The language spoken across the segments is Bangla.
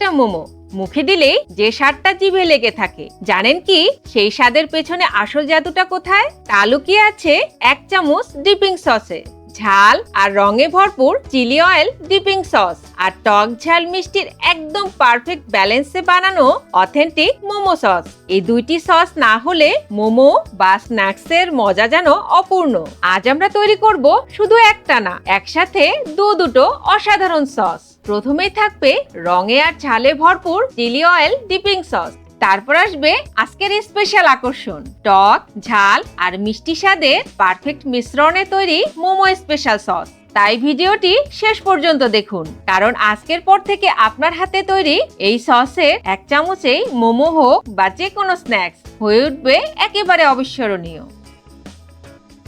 একটা মোমো। মুখে দিলেই যে স্বাদটা জিভে লেগে থাকে। জানেন কি? সেই স্বাদের পেছনে আসল জাদুটা কোথায়? তা লুকিয়ে আছে এক চামচ ডিপিং সসে। ঝাল আর রঙে ভরপুর চিলি অয়েল ডিপিং সস। আর টক ঝাল মিষ্টির একদম পারফেক্ট ব্যালেন্সে বানানো অথেন্টিক মোমো সস। এই দুইটি সস না হলে মোমো বা স্ন্যাক্সের মজা যেন অপূর্ণ। আজ আমরা তৈরি করব শুধু একটা না, একসাথে দু দুটো অসাধারণ সস। প্রথমেই থাকবে রঙে আর ঝালে ভরপুর চিলি অয়েল ডিপিং সস তারপর আসবে আজকের স্পেশাল আকর্ষণ। টক, ঝাল আর মিষ্টি স্বাদের পারফেক্ট মিশ্রণে তৈরি মোমো স্পেশাল সস তাই ভিডিওটি শেষ পর্যন্ত দেখুন। কারণ আজকের পর থেকে আপনার হাতে তৈরি এই সসের এক চামচেই মোমো হোক বা যে কোনো স্ন্যাক্স হয়ে উঠবে একেবারে অবিস্মরণীয়।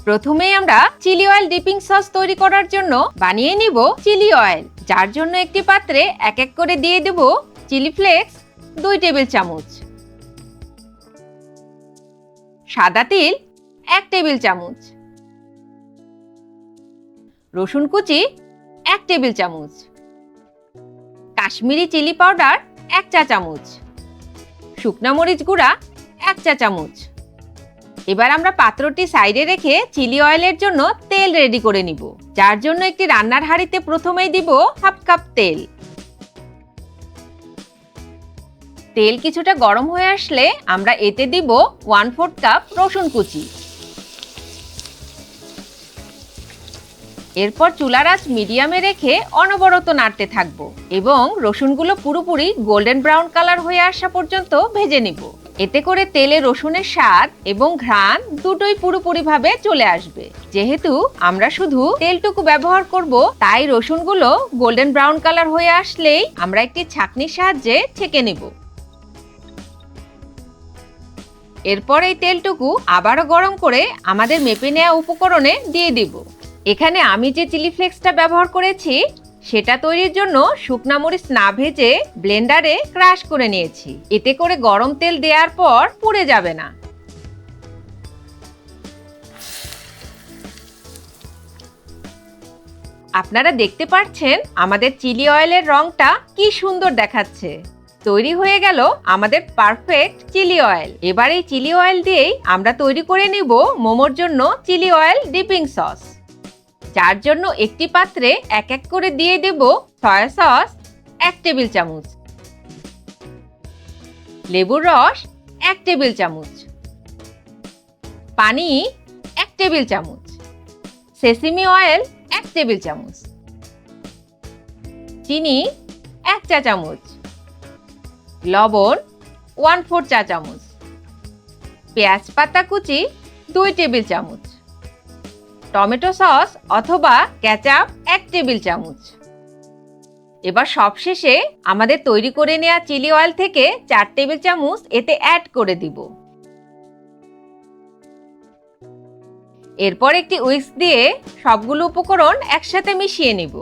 প্রথমেই আমরা চিলি অয়েল ডিপিং সস তৈরি করার জন্য বানিয়ে নিব চিলি অয়েল, যার জন্য একটি পাত্রে এক এক করে দিয়ে দেব চিলি ফ্লেক্স দুই টেবিল চামচ। সাদা তিল এক টেবিল চামচ। রসুন কুচি এক টেবিল চামচ। কাশ্মীরি চিলি পাউডার এক চা চামচ। শুকনা মরিচ গুঁড়া এক চা চামচ। এবার আমরা পাত্রটি সাইডে রেখে চিলি অয়েলের জন্য তেল রেডি করে নিব, যার জন্য একটি রান্নার হাঁড়িতে প্রথমেই দিব হাফ কাপ তেল। তেল কিছুটা গরম হয়ে আসলে আমরা এতে দিব ওয়ান ফোর্থ কাপ রসুন কুচি। এরপর চুলার আঁচ মিডিয়ামে রেখে অনবরত নাড়তে থাকব এবং রসুনগুলো পুরোপুরি গোল্ডেন ব্রাউন কালার হয়ে আসা পর্যন্ত ভেজে নিব। এতে করে তেলে রসুনের স্বাদ এবং ঘ্রাণ দুটোই পুরোপুরিভাবে চলে আসবে। যেহেতু আমরা শুধু তেলটুকু ব্যবহার করব, তাই রসুনগুলো গোল্ডেন ব্রাউন কালার হয়ে আসলেই আমরা একটি ছাকনির সাহায্যে ছেঁকে নেব। এরপর এই তেলটুকু আবারও গরম করে আমাদের মেপে নেওয়া উপকরণে দিয়ে দিব। এখানে আমি যে চিলি ফ্লেক্সটা ব্যবহার করেছি সেটা তৈরির জন্য শুকনা মরিচ না ভেজে ব্লেন্ডারে ক্রাশ করে নিয়েছি। এতে করে গরম তেল দেওয়ার পর পুড়ে যাবে না। আপনারা দেখতে পাচ্ছেন আমাদের চিলি অয়েলের রংটা কি সুন্দর দেখাচ্ছে। তৈরি হয়ে গেল আমাদের পারফেক্ট চিলি অয়েল। এবার এই চিলি অয়েল দিয়েই আমরা তৈরি করে নিব মোমোর জন্য চিলি অয়েল ডিপিং সস। যার জন্য একটি পাত্রে এক এক করে দিয়ে দেব সয়া সস এক টেবিল চামচ, লেবুর রস এক টেবিল চামচ, পানি এক টেবিল চামচ, সেসিমি অয়েল এক টেবিল চামচ, চিনি এক চা চামচ, লবণ ওয়ান ফোর চা চামচ, পেঁয়াজ পাতা কুচি দুই টেবিল চামচ টমেটো সস অথবা ক্যাচাপ এক টেবিল চামচ। এবার সবশেষে আমাদের তৈরি করে নেওয়া চিলি অয়েল থেকে চার টেবিল চামচ এতে অ্যাড করে দিব। এরপর একটি উইক্স দিয়ে সবগুলো উপকরণ একসাথে মিশিয়ে নিব।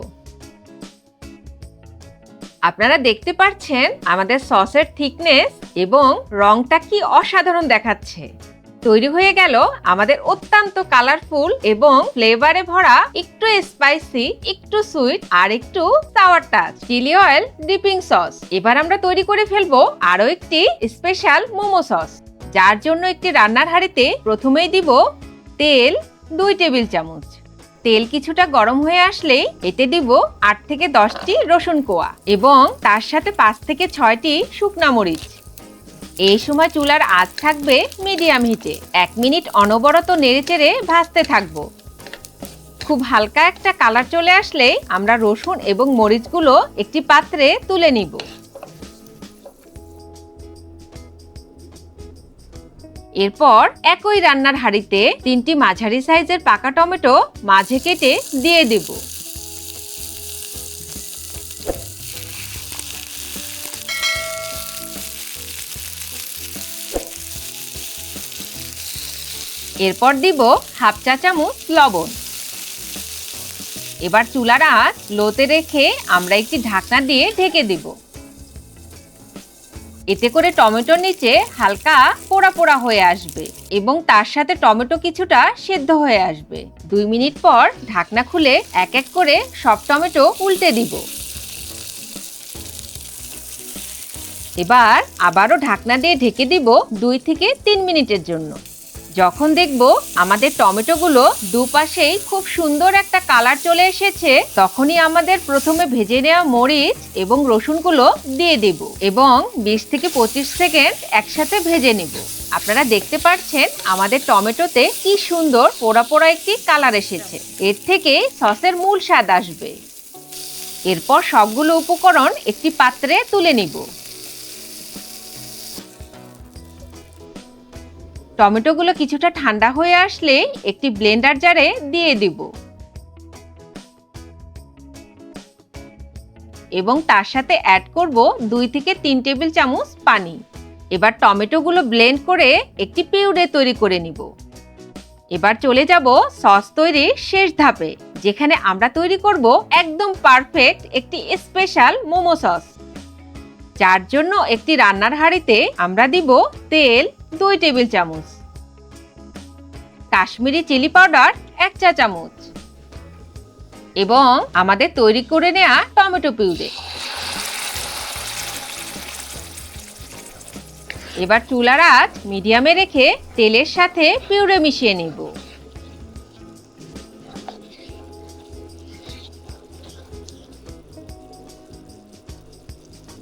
আপনারা দেখতে পাচ্ছেন আমাদের সসের থিকনেস এবং রংটা কি অসাধারণ দেখাচ্ছে। তৈরি হয়ে গেল আমাদের অত্যন্ত কালারফুল এবং ফ্লেভারে ভরা একটু স্পাইসি একটু সুইট আর একটু sour touch chilli oil dipping sauce এবার আমরা তৈরি করে ফেলব আরও একটি স্পেশাল মোমো সস যার জন্য একটি রান্নার হাঁড়িতে প্রথমেই দিব তেল দুই টেবিল চামচ। তেল কিছুটা গরম হয়ে আসলেই এতে দিব আট থেকে দশটি রসুন কোয়া এবং তার সাথে পাঁচ থেকে ছয়টি শুকনা মরিচ। এই সময় চুলার আঁচ থাকবে মিডিয়াম হিটে। এক মিনিট অনবরত নেড়েচেড়ে ভাজতে থাকব। খুব হালকা একটা কালার চলে আসলে আমরা রসুন এবং মরিচগুলো একটি পাত্রে তুলে নিব। এরপর একই রান্নার হাঁড়িতে তিনটি মাঝারি সাইজের পাকা টমেটো মাঝে কেটে দিয়ে দেব। এরপর দিব হাফ চা চামচ লবণ। এবার চুলার আঁচ লোতে রেখে আমরা একটি ঢাকনা দিয়ে ঢেকে দেব। এতে করে টমেটোর নিচে হালকা পোড়া পোড়া হয়ে আসবে এবং তার সাথে টমেটো কিছুটা সেদ্ধ হয়ে আসবে। দুই মিনিট পর ঢাকনা খুলে এক এক করে সব টমেটো উল্টে দিব। এবার আবারও ঢাকনা দিয়ে ঢেকে দিব দুই থেকে তিন মিনিটের জন্য। যখন দেখব আমাদের টমেটোগুলো দুপাশেই খুব সুন্দর একটা কালার চলে এসেছে, তখনই আমাদের প্রথমে ভেজে নেওয়া মরিচ এবং রসুনগুলো দিয়ে দেব এবং বিশ থেকে পঁচিশ সেকেন্ড একসাথে ভেজে নেব। আপনারা দেখতে পাচ্ছেন আমাদের টমেটোতে কি সুন্দর পোড়া পোড়া একটি কালার এসেছে। এর থেকে সসের মূল স্বাদ আসবে। এরপর সবগুলো উপকরণ একটি পাত্রে তুলে নিব। টমেটোগুলো কিছুটা ঠান্ডা হয়ে আসলে একটি ব্লেন্ডার জারে দিয়ে দিব। এবং তার সাথে অ্যাড করব দুই থেকে তিন টেবিল চামচ পানি। এবার টমেটোগুলো ব্লেন্ড করে একটি পিউরে তৈরি করে নিব। এবার চলে যাব সস তৈরির শেষ ধাপে, যেখানে আমরা তৈরি করব একদম পারফেক্ট একটি স্পেশাল মোমো সস। যার জন্য একটি রান্নার হাঁড়িতে আমরা দিব তেল দুই টেবিল চামচ। কাশ্মীরি চিলি পাউডার এক চা চামচ। এবং আমাদের তৈরি করে নেওয়া টমেটো পিউরে। এবার চুলার আঁচ মিডিয়ামে রেখে তেলের সাথে পিউরে মিশিয়ে নিব।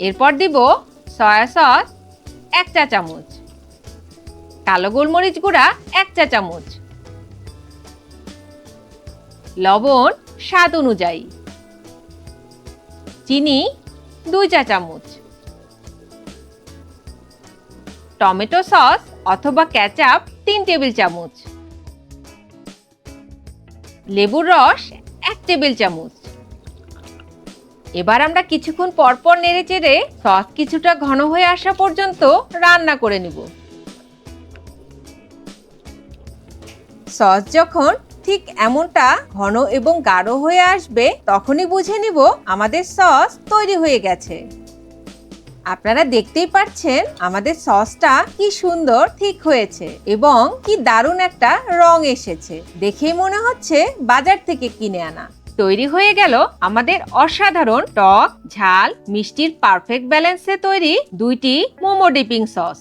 এরপর দিব সয়া সস এক চা চামচ। কালো গোলমরিচ গুঁড়া এক চা চামচ। লবণ স্বাদ অনুযায়ী। চিনি দুই চা চামচ। টমেটো সস অথবা ক্যাচাপ তিন টেবিল চামচ। লেবুর রস এক টেবিল চামচ। এবার আমরা কিছুক্ষণ পরপর নেড়ে চেড়ে সস কিছুটা ঘন হয়ে আসা পর্যন্ত রান্না করে নিব। সস যখন ঠিক এমনটা ঘন এবং গাঢ় হয়ে আসবে, তখনই বুঝে নিব আমাদের সস তৈরি হয়ে গেছে। আপনারা দেখতেই পাচ্ছেন আমাদের সসটা কি সুন্দর ঠিক হয়েছে এবং কি দারুণ একটা রং এসেছে। দেখেই মনে হচ্ছে বাজার থেকে কিনে আনা। তৈরি হয়ে গেল আমাদের অসাধারণ টক, ঝাল, মিষ্টির পারফেক্ট ব্যালেন্সে তৈরি দুইটি মোমো ডিপিং সস।